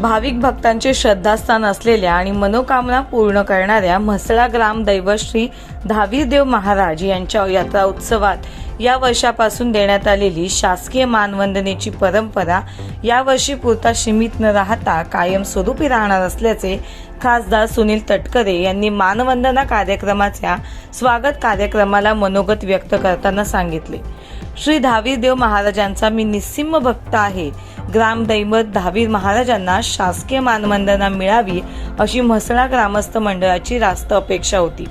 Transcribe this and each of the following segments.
भाविक भक्तांचे श्रद्धास्थान असलेल्या आणि मनोकामना पूर्ण करणाऱ्या म्हसळा ग्राम दैवश्री धावीरदेव महाराज यांच्या यात्रा उत्सवात या वर्षापासून देण्यात आलेली शासकीय मानवंदनेची परंपरा यावर्षी पुरता सीमित न राहता कायमस्वरूपी राहणार असल्याचे खासदार सुनील तटकरे यांनी मानवंदना कार्यक्रमाच्या स्वागत कार्यक्रमाला मनोगत व्यक्त करताना सांगितले. श्री धावीरदेव महाराजांचा मी निस्सिम भक्त आहे. ग्रामदैवत धावीर महाराजांना शासकीय मानवंदना मिळावी अशी म्हसळा ग्रामस्थ मंडळाची रास्त अपेक्षा होती.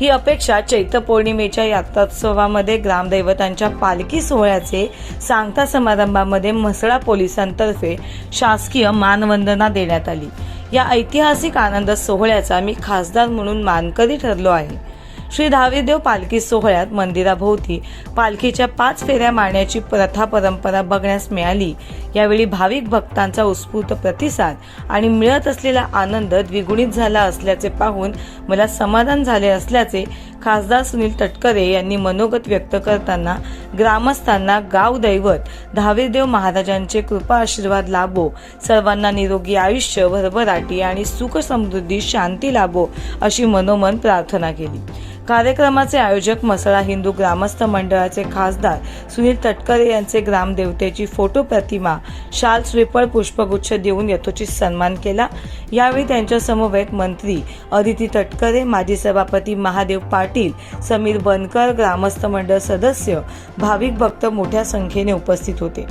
ही अपेक्षा चैत्र पौर्णिमेच्या यात्रोत्सवामध्ये ग्रामदैवतांच्या पालखी सोहळ्याचे सांगता समारंभामध्ये म्हसळा पोलिसांतर्फे शासकीय मानवंदना देण्यात आली. या ऐतिहासिक आनंद सोहळ्याचा मी खासदार म्हणून मानकरी ठरलो आहे. श्री धावीदेव पालखी सोहळ्यात मंदिराभोवती पालखीच्या पाच फेऱ्या मारण्याची प्रथा परंपरा बघण्यास मिळाली. यावेळी भाविक भक्तांचा उत्स्फूर्त प्रतिसाद आणि मिळत असलेला आनंद द्विगुणित झाला असल्याचे पाहून मला समाधान झाले असल्याचे खासदार सुनील तटकरे यांनी मनोगत व्यक्त करताना ग्रामस्थांना गाव दैवत दहावीदेव महाराजांचे कृपा आशीर्वाद लाभो सर्वांना निरोगी आयुष्य भरभराटी आणि सुख समृद्धी शांती लाभो अशी मनोमन प्रार्थना केली. कार्यक्रमाचे आयोजक मसळा हिंदू ग्रामस्थ मंडळाचे खासदार सुनील तटकरे यांचे ग्रामदेवतेची फोटो प्रतिमा शाल श्रीफळ पुष्पगुच्छ देऊन यथोचित सन्मान केला. यावेळी त्यांच्या समवेत मंत्री अदिती तटकरे माजी सभापती महादेव पाटील समीर बनकर ग्रामस्थ मंडळ सदस्य भाविक भक्त मोठ्या संख्येने उपस्थित होते.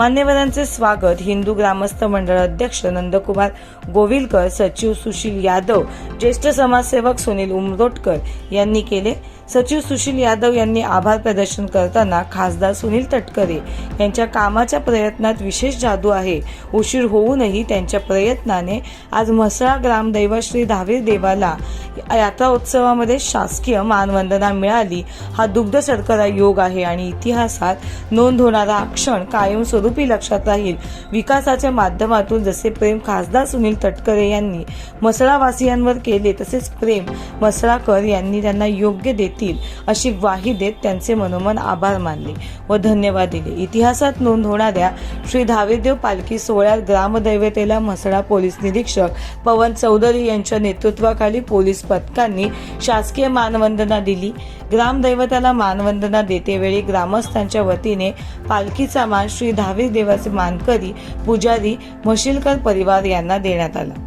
मान्यवरांचे स्वागत. हिंदू ग्रामस्थ मंडळ अध्यक्ष नंदकुमार गोविलकर सचिव सुशील यादव ज्येष्ठ समाजसेवक सुनील उमरोटकर यांनी केले. सचिव सुशील यादव यांनी आभार प्रदर्शन करताना खासदार सुनील तटकरे यांच्या कामाच्या प्रयत्नात विशेष जादू आहे. उशीर होऊनही त्यांच्या प्रयत्नाने आज म्हसळा ग्रामदैवत श्री धावीर देवाला यात्रा उत्सवामध्ये शासकीय मानवंदना मिळाली. हा दुग्ध शर्करा योग आहे आणि इतिहासात नोंद होणारा क्षण कायमस्वरूपी लक्षात राहील. विकासाच्या माध्यमातून जसे प्रेम खासदार सुनील तटकरे यांनी म्हसळावासियांवर केले तसेच प्रेम म्हसळाकर यांनी त्यांना योग्य येतील अशी ग्वाही देत त्यांचे मनोमन आभार मानले व धन्यवाद दिले. इतिहासात नोंद होणाऱ्या श्री धावेदेव पालखी सोहळ्यात ग्रामदैवतेला म्हसळा पोलीस निरीक्षक पवन चौधरी यांच्या नेतृत्वाखाली पोलीस पथकांनी शासकीय मानवंदना दिली. ग्रामदैवताला मानवंदना देतेवेळी ग्रामस्थांच्या वतीने पालखीचा मान श्री धावीर देवाचे मानकरी पुजारी म्हशीलकर परिवार यांना देण्यात आला.